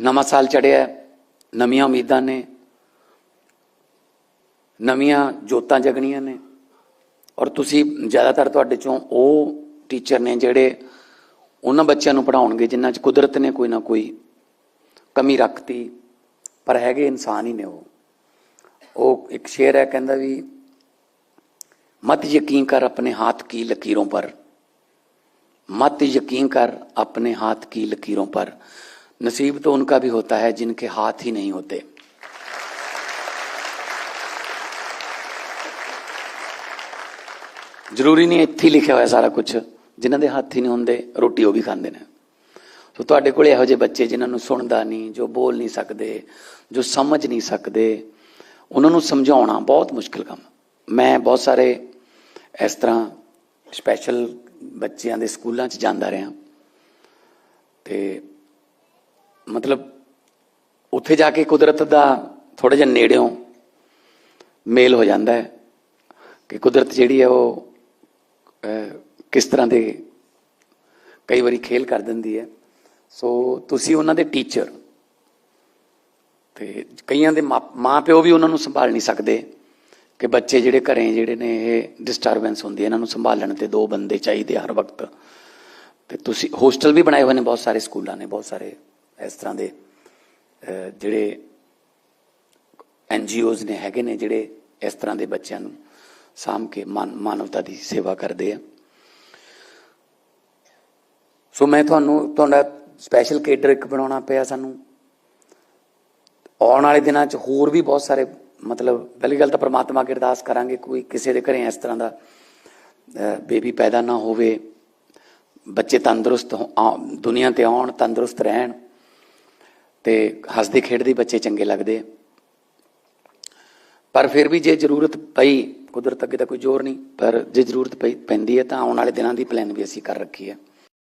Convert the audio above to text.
ਨਵਾਂ ਸਾਲ ਚੜਿਆ, ਨਵੀਆਂ ਉਮੀਦਾਂ ਨੇ, ਨਵੀਆਂ ਜੋਤਾਂ ਜਗਣੀਆਂ ਨੇ। ਔਰ ਤੁਸੀਂ ਜ਼ਿਆਦਾਤਰ ਤੁਹਾਡੇ ਚੋਂ ਉਹ ਟੀਚਰ ਨੇ ਜਿਹੜੇ ਉਹਨਾਂ ਬੱਚਿਆਂ ਨੂੰ ਪੜਾਉਣਗੇ ਜਿਨ੍ਹਾਂ 'ਚ ਕੁਦਰਤ ਨੇ ਕੋਈ ਨਾ ਕੋਈ ਕਮੀ ਰੱਖਤੀ, ਪਰ ਹੈਗੇ ਇਨਸਾਨ ਹੀ ਨੇ ਉਹ। ਉਹ ਇੱਕ ਸ਼ੇਰ ਹੈ, ਕਹਿੰਦਾ ਵੀ, ਮਤ ਯਕੀਨ ਕਰ ਆਪਣੇ ਹੱਥ ਕੀ ਲਕੀਰੋਂ ਪਰ। ਮਤ ਯਕੀਨ ਕਰ ਆਪਣੇ ਹੱਥ ਕੀ ਲਕੀਰੋਂ ਪਰ। नसीब तो उनका भी होता है जिनके हाथ ही नहीं होते ਜ਼ਰੂਰੀ ਨਹੀਂ ਇੱਥੇ ਹੀ ਲਿਖਿਆ ਹੋਇਆ ਸਾਰਾ ਕੁਝ ਜਿਨ੍ਹਾਂ ਦੇ ਹੱਥ ਹੀ ਨਹੀਂ ਹੁੰਦੇ ਰੋਟੀ ਉਹ ਵੀ ਖਾਂਦੇ ਨੇ ਸੋ ਤੁਹਾਡੇ ਕੋਲ ਇਹੋ ਜਿਹੇ ਬੱਚੇ ਜਿਨ੍ਹਾਂ ਨੂੰ ਸੁਣਦਾ ਨਹੀਂ ਜੋ ਬੋਲ ਨਹੀਂ ਸਕਦੇ ਜੋ ਸਮਝ ਨਹੀਂ ਸਕਦੇ ਉਹਨਾਂ ਨੂੰ ਸਮਝਾਉਣਾ ਬਹੁਤ ਮੁਸ਼ਕਿਲ ਕੰਮ ਮੈਂ ਬਹੁਤ ਸਾਰੇ ਇਸ ਤਰ੍ਹਾਂ ਸਪੈਸ਼ਲ ਬੱਚਿਆਂ ਦੇ ਸਕੂਲਾਂ 'ਚ ਜਾਂਦਾ ਰਿਹਾ ਤੇ ਮਤਲਬ ਉੱਥੇ ਜਾ ਕੇ ਕੁਦਰਤ ਦਾ ਥੋੜਾ ਜਿਹਾ ਨੇੜਿਓਂ ਮੇਲ ਹੋ ਜਾਂਦਾ ਹੈ ਕਿ ਕੁਦਰਤ ਜਿਹੜੀ ਹੈ ਉਹ ਕਿਸ ਤਰ੍ਹਾਂ ਦੇ ਕਈ ਵਾਰੀ ਖੇਲ ਕਰ ਦਿੰਦੀ ਹੈ। ਸੋ ਤੁਸੀਂ ਉਹਨਾਂ ਦੇ ਟੀਚਰ ਤੇ ਕਈਆਂ ਦੇ ਮਾਂ- ਮਾਂ ਪਿਓ ਵੀ ਉਹਨਾਂ ਨੂੰ ਸੰਭਾਲ ਨਹੀਂ ਸਕਦੇ ਕਿ ਬੱਚੇ ਜਿਹੜੇ ਘਰੇ ਜਿਹੜੇ ਨੇ ਇਹ ਡਿਸਟਰਬੈਂਸ ਹੁੰਦੀ ਹੈ, ਇਹਨਾਂ ਨੂੰ ਸੰਭਾਲਣ ਤੇ ਦੋ ਬੰਦੇ ਚਾਹੀਦੇ ਹਰ ਵਕਤ। ਤੇ ਤੁਸੀਂ ਹੋਸਟਲ ਵੀ ਬਣਾਏ ਹੋਏ ਨੇ ਬਹੁਤ ਸਾਰੇ, ਸਕੂਲਾਂ ਨੇ ਬਹੁਤ ਸਾਰੇ। ਇਸ ਤਰ੍ਹਾਂ ਦੇ ਜਿਹੜੇ ਐਨ ਜੀਓਜ਼ ਨੇ ਹੈਗੇ ਨੇ ਜਿਹੜੇ ਇਸ ਤਰ੍ਹਾਂ ਦੇ ਬੱਚਿਆਂ ਨੂੰ ਸਾਂਭ ਕੇ ਮਾਨ- ਮਾਨਵਤਾ ਦੀ ਸੇਵਾ ਕਰਦੇ ਆ। ਸੋ ਮੈਂ ਤੁਹਾਨੂੰ, ਤੁਹਾਡਾ ਸਪੈਸ਼ਲ ਕੇਡਰ ਇੱਕ ਬਣਾਉਣਾ ਪਿਆ ਸਾਨੂੰ। ਆਉਣ ਵਾਲੇ ਦਿਨਾਂ 'ਚ ਹੋਰ ਵੀ ਬਹੁਤ ਸਾਰੇ, ਮਤਲਬ ਪਹਿਲੀ ਗੱਲ ਤਾਂ ਪ੍ਰਮਾਤਮਾ ਅੱਗੇ ਅਰਦਾਸ ਕਰਾਂਗੇ, ਕੋਈ ਕਿਸੇ ਦੇ ਘਰੇ ਇਸ ਤਰ੍ਹਾਂ ਦਾ ਬੇਬੀ ਪੈਦਾ ਨਾ ਹੋਵੇ। ਬੱਚੇ ਤੰਦਰੁਸਤ ਆ- ਦੁਨੀਆ ਤੇ ਆਉਣ, ਤੰਦਰੁਸਤ ਰਹਿਣ। ਤੇ ਹੱਸਦੇ ਖੇਡਦੇ ਬੱਚੇ ਚੰਗੇ ਲੱਗਦੇ ਆ। ਪਰ ਫਿਰ ਵੀ ਜੇ ਜ਼ਰੂਰਤ ਪਈ, ਕੁਦਰਤ ਅੱਗੇ ਤਾਂ ਕੋਈ ਜ਼ੋਰ ਨਹੀਂ, ਪਰ ਜੇ ਜ਼ਰੂਰਤ ਪਈ, ਪੈਂਦੀ ਹੈ ਤਾਂ ਆਉਣ ਵਾਲੇ ਦਿਨਾਂ ਦੀ ਪਲਾਨ ਵੀ ਅਸੀਂ ਕਰ ਰੱਖੀ ਹੈ।